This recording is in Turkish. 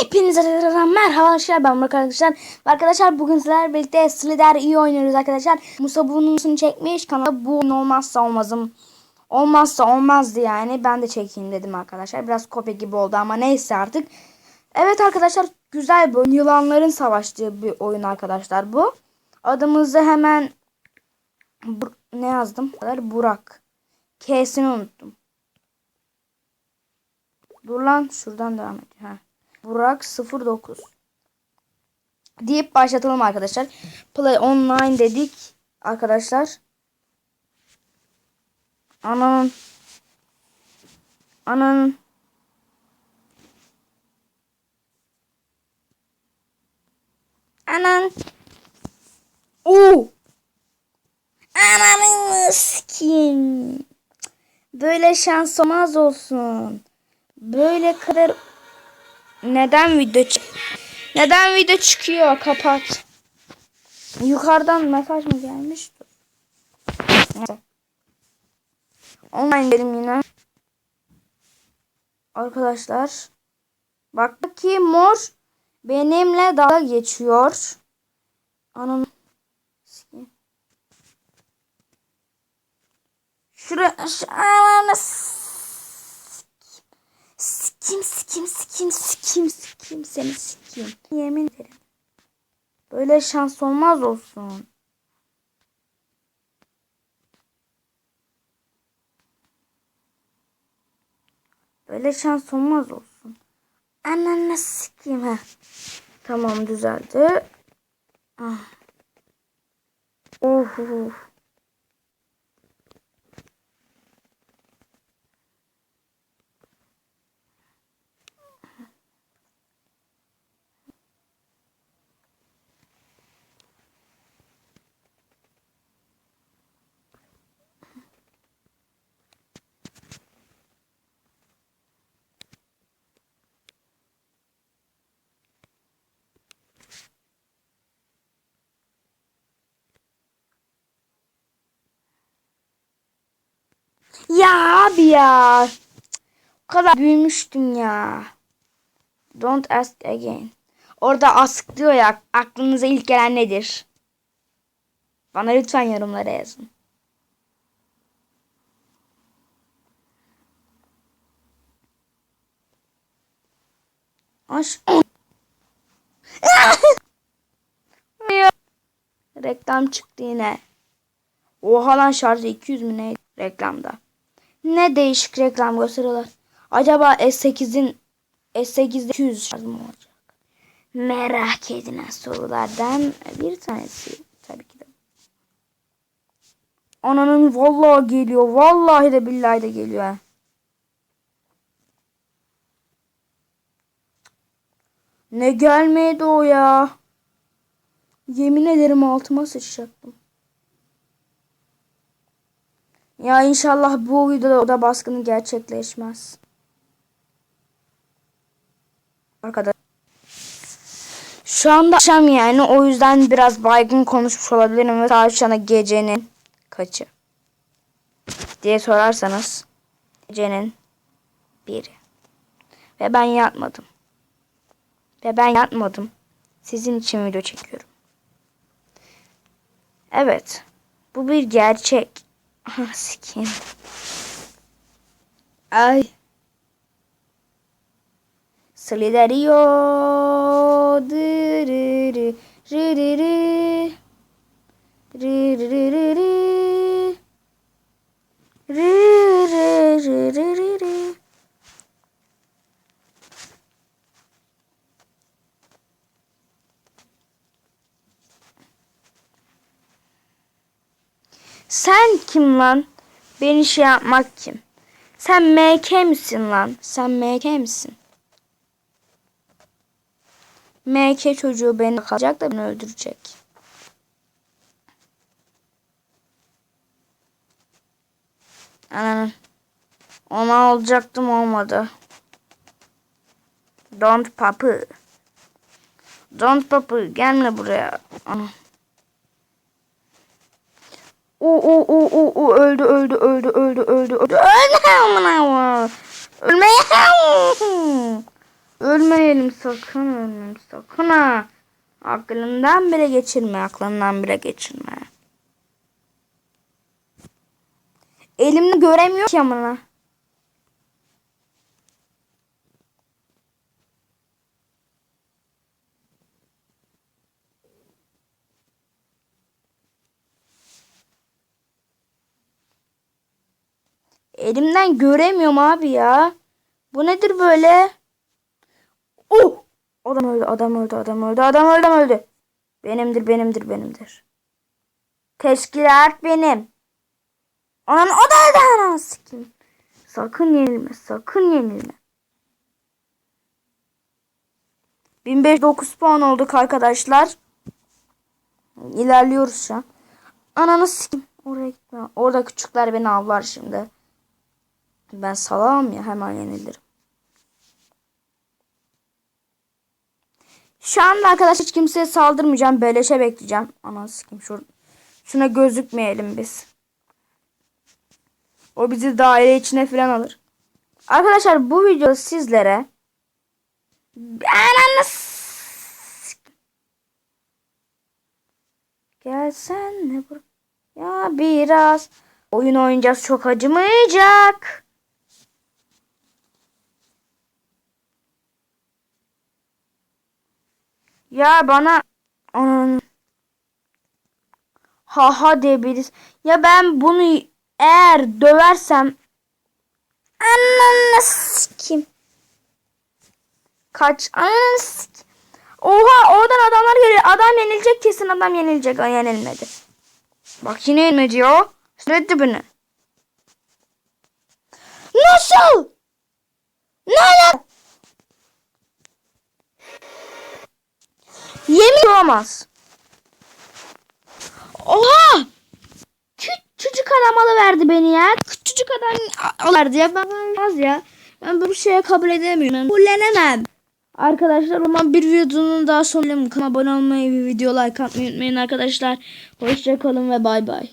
Hepinize merhaba arkadaşlar ben Murat arkadaşlar. Arkadaşlar bugün sizlerle birlikte Slider iyi oynuyoruz arkadaşlar. Musa bunun çekmiş kanalda bu olmazsa olmazım. Olmazsa olmazdı yani. Ben de çekeyim dedim arkadaşlar. Biraz kopya gibi oldu ama neyse artık. Evet arkadaşlar güzel bir oyun. Yılanların savaştığı bir oyun arkadaşlar bu. Adımızı hemen Bur- ne yazdım? Burak. K'sini unuttum. Dur lan şuradan devam et. Ha. Burak 09 deyip başlatalım arkadaşlar. Play online dedik arkadaşlar. Ananın Ananın Anan Oo Ananı sikeyim. Böyle şans olmaz olsun. Böyle kadar neden video Neden video çıkıyor? Kapat. Yukarıdan mesaj mı gelmiş? Online dedim yine. Arkadaşlar. Bak ki mor benimle dalga geçiyor. Anam. Şuraya şu ananı Sikim sikim sikim sikim sikim seni sikim. Yemin ederim. Böyle şans olmaz olsun. Böyle şans olmaz olsun. Ananı sikeyim ha. Tamam düzeldi. Ah. Oh, Ya abi ya. O kadar büyümüştüm ya. Don't ask again. Orada ask diyor ya. Aklınıza ilk gelen nedir? Bana lütfen yorumlara yazın. Aş. Reklam çıktı yine. Oha lan şarjı 200 mü ne reklamda. Ne değişik reklam gösteriyorlar. Acaba S8'in S8'de 200 şarj mı olacak? Merak edilen sorulardan bir tanesi tabii ki de. Ananın vallahi geliyor. Vallahi de billahi de geliyor. Ne gelmedi o ya. Yemin ederim altıma sıçacaktım. Ya inşallah bu videoda oda baskını gerçekleşmez. Arkadaşlar. Şu anda akşam yani o yüzden biraz baygın konuşmuş olabilirim ve anda gecenin kaçı diye sorarsanız gecenin biri. Ve ben yatmadım. Ve ben yatmadım. Sizin için video çekiyorum. Evet. Bu bir gerçek. Ah sikeyim. Ay. Solidario. Dırırı. Rırırı. Sen kim lan? Beni şey yapmak kim? Sen MK misin lan? Sen MK misin? MK çocuğu beni kalacak da beni öldürecek. Ananın. Onu alacaktım olmadı. Don't papı. Don't papı gelme buraya. Ana. O o o o o öldü öldü öldü öldü öldü öldü. Ölme amına. Ölme. Ölmeyelim sakın ölmeyelim sakın ha. Aklından bile geçirme aklından bile geçirme. Elimde göremiyor ki amına. Elimden göremiyorum abi ya. Bu nedir böyle? Oh! Adam öldü, adam öldü, adam öldü, adam öldü, adam öldü. Benimdir, benimdir, benimdir. Teşkilat benim. Anan o da öldü ananı sikeyim. Sakın yenilme, sakın yenilme. 1509 puan olduk arkadaşlar. İlerliyoruz şu an. Ananı sikeyim. Oraya gitme. Orada küçükler beni avlar şimdi. Ben salam ya hemen yenilirim. Şu anda arkadaşlar hiç kimseye saldırmayacağım. Beleşe bekleyeceğim. Ananı sikeyim. Şur Şuna gözükmeyelim biz. O bizi daire içine falan alır. Arkadaşlar bu videoda sizlere Ananı Gelsen bur ya biraz oyun oynayacağız çok acımayacak. Ya bana Ananı- ha ha diyebiliriz. Ya ben bunu eğer döversem ananı kim? Kaç ananı Oha oradan adamlar geliyor. Adam yenilecek kesin adam yenilecek. Ay yenilmedi. Bak yine yenilmedi ya. Sürekli bunu. Nasıl? Ne ala- Yemin olamaz. Oha! Küçücük adam alıverdi beni ya. Küçücük adam alıverdi ya. Ben olmaz ya. Ben bu şeye kabul edemiyorum. Kabullenemem. Arkadaşlar o zaman bir videonun daha sonuna abone olmayı ve video like atmayı unutmayın arkadaşlar. Hoşçakalın ve bay bay.